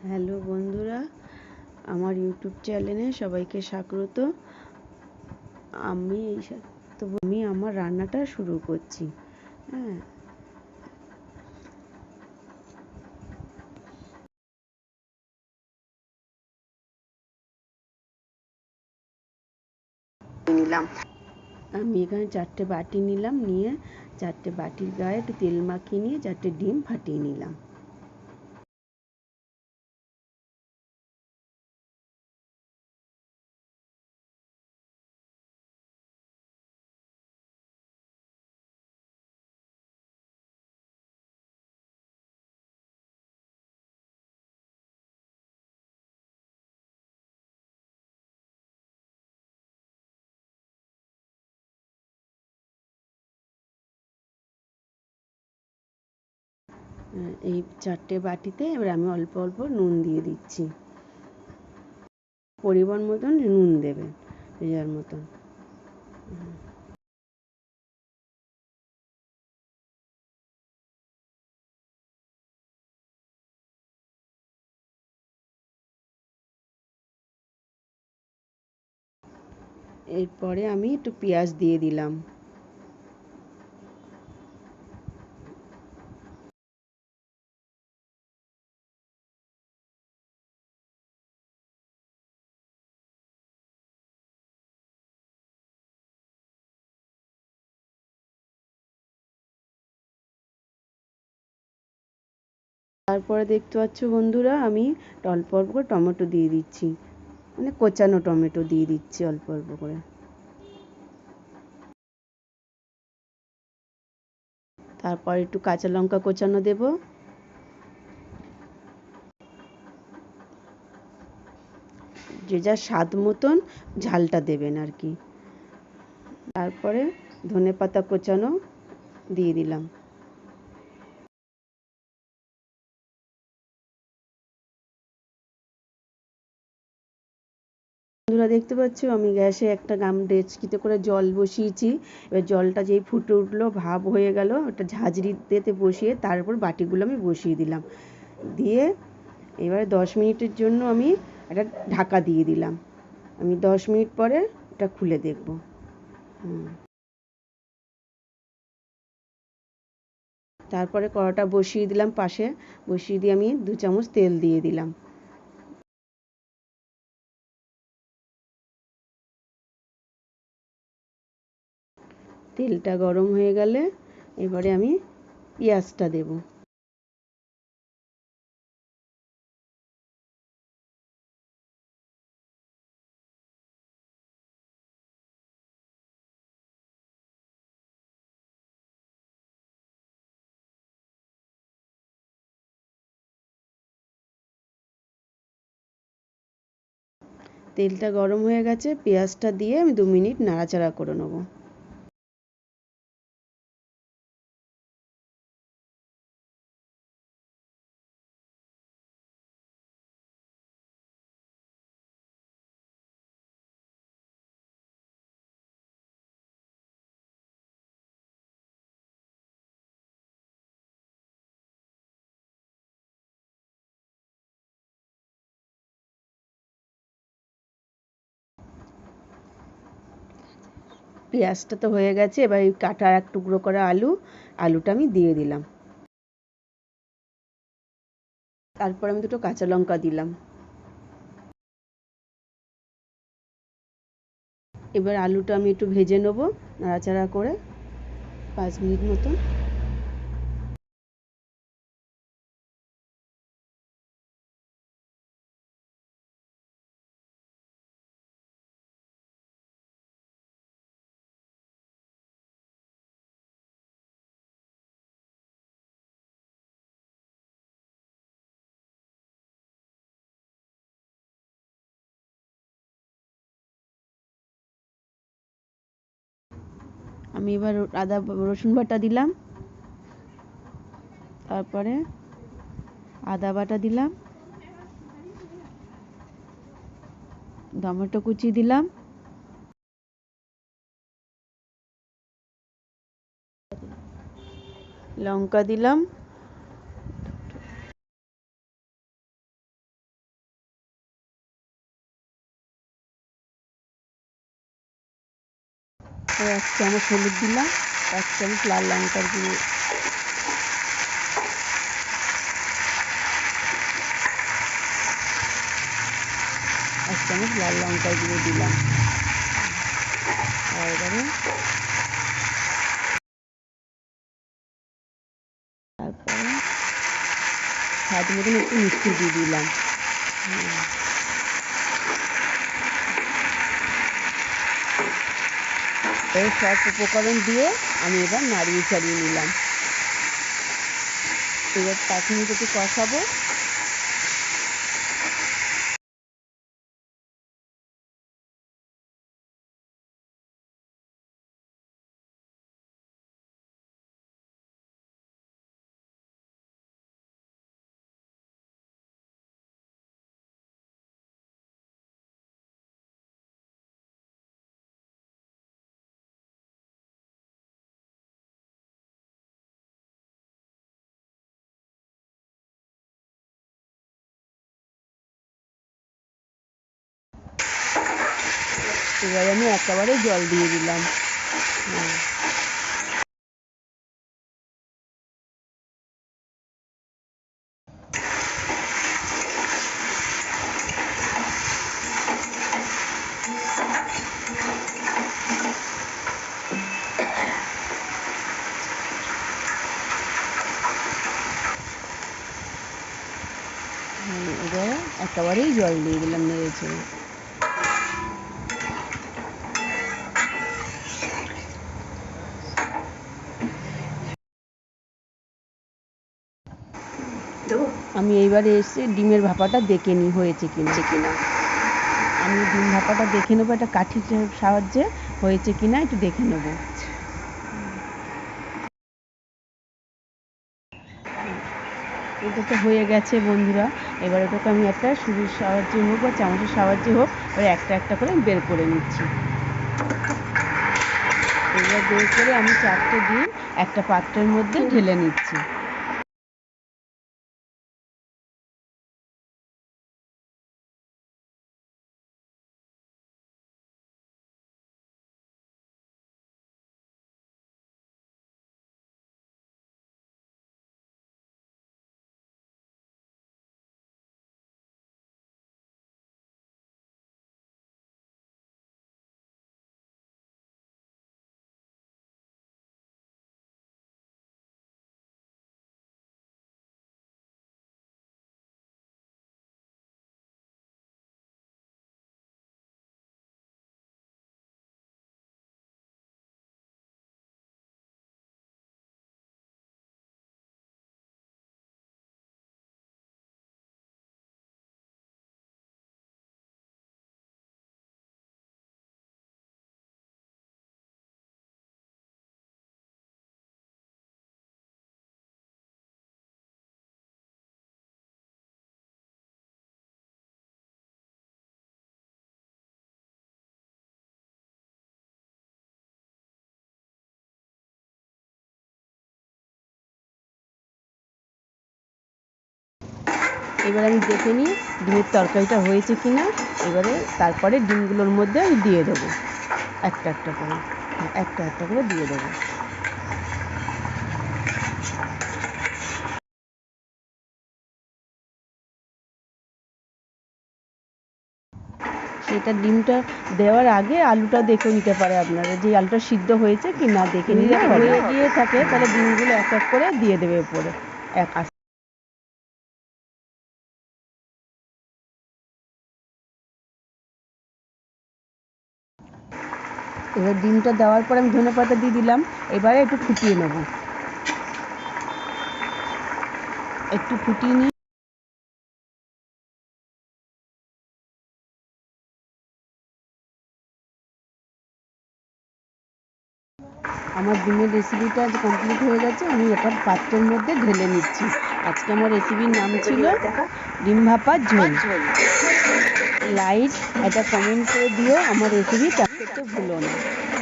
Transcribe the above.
Hello বন্ধুরা আমার YouTube চ্যানেলে সবাইকে স্বাগত। আমি এই তো আমি আমার রান্নাটা শুরু করছি। হ্যাঁ। নিলাম। আমি এখানে চারটে বাটি নিলাম নিয়ে চারটে বাটির গায়ে একটু তেল মাখিয়ে নিয়ে চারটে ডিম ফাটিয়ে নিলাম। এই চারটে বাটিতে এবার আমি অল্প অল্প নুন দিয়ে দিচ্ছি। পরিমাণ মতন নুন দেবেন যার মতন। এরপরে আমি একটু পেঁয়াজ দিয়ে দিলাম। তারপরে দেখতে পাচ্ছ বন্ধুরা, আমি অল্প অল্প করে টমেটো দিয়ে দিচ্ছি। মানে কোচানো টমেটো দিয়ে দিচ্ছি অল্প অল্প করে। তারপর একটু কাঁচা লঙ্কা কোচানো দেব। যে যা স্বাদ মতন ঝালটা দেবেন আর কি। তারপরে ধনে পাতা কোচানো দিয়ে দিলাম। বন্ধুরা দেখতে পাচ্ছ? আমি গ্যাসে একটা গাম ডেচকিতে করে জল বসিয়েছি। এবার জলটা যেই ফুটে উঠল, ভাব হয়ে গেল ওটা ঝাঁঝরিতে বসিয়ে তারপর বাটিগুলো আমি বসিয়ে দিলাম। দিয়ে এবারে দশ মিনিটের জন্য আমি একটা ঢাকা দিয়ে দিলাম। আমি দশ মিনিট পরে এটা খুলে দেখব। তারপরে কড়াটা বসিয়ে দিলাম পাশে। বসিয়ে দিয়ে আমি দু চামচ তেল দিয়ে দিলাম। তেলটা গরম হয়ে গেলে এবারে আমি পেঁয়াজটা দেব। তেলটা গরম হয়ে গেছে, পেঁয়াজটা দিয়ে আমি দু মিনিট নাড়াচাড়া করে নেব। পেঁয়াজটা তো হয়ে গেছে, এবার এই কাটা এক টুকরো করা আলু, আলুটা আমি দিয়ে দিলাম। তারপর আমি দুটো কাঁচা লঙ্কা দিলাম। এবার আলুটা আমি একটু ভেজে নেব, নাড়াচাড়া করে পাঁচ মিনিট মতন। আমি এবার আদা রসুন বাটা দিলাম। তারপরে আদা বাটা দিলাম। টমেটো কুচি দিলাম। লঙ্কা দিলাম। তারপরে এক চামচ হলুদ দিলাম, এক চামচ লাল লঙ্কার গুঁড়ো। এক চামচ লাল লঙ্কার গুঁড়ো দিলাম। আর এবারে তারপরে স্বাদ মতন একটু মিষ্টি দিয়ে দিলাম। এই সব উপকরণ দিয়ে আমি এবার নাড়িয়ে চাড়িয়ে নিলাম। এবার পাঁচ মিনিট একটু কষাবো এবার আমি একেবারে জল দিয়ে দিলাম। এবার একেবারেই জল দিয়ে দিলাম নেড়েছে আমি এইবারে এসে ডিমের ভাপাটা দেখে নিই হয়েছে কিনা। কিনা? আমি ডিম ভাপাটা দেখে নেব একটা কাঠির সাহায্যে হয়েছে কিনা একটু দেখে নেব। এটা তো হয়ে গেছে বন্ধুরা এবার ওটাকে আমি একটা সুরির সাহায্যে হোক বা চামচের সাহায্যে হোক এবার একটা একটা করে আমি বের করে নিচ্ছি। এবার বের করে আমি চারটে ডিম একটা পাত্রের মধ্যে ঢেলে নিচ্ছি। এবার আমি দেখে নিই ডিমের তরকারিটা হয়েছে কিনা। এবারে তারপরে ডিমগুলোর মধ্যে আমি দিয়ে দেবো। একটা একটা করে একটা একটা করে দিয়ে দেবো। সেটা ডিমটা দেওয়ার আগে আলুটা দেখে নিতে পারে আপনারা যে আলুটা সিদ্ধ হয়েছে কি না দেখে নিলে হয়ে গিয়ে থাকে। তাহলে ডিমগুলো এক এক করে দিয়ে দেবে উপরে। এক আস্তে এবার ডিমটা দেওয়ার পর আমি ধনে পাতা দিয়ে দিলাম, এবারে একটু ফুটিয়ে নেব। একটু ফুটিয়ে নিয়ে আমার ডিমের রেসিপিটা কমপ্লিট হয়ে গেছে, আমি এটা পাত্রের মধ্যে ঢেলে নিচ্ছি। আজকে আমার রেসিপির নাম ছিল ডিম ভাপা ঝোল। লাইক একটা কমেন্ট করে দিও আমার রেসিপি করতে ভুলো না।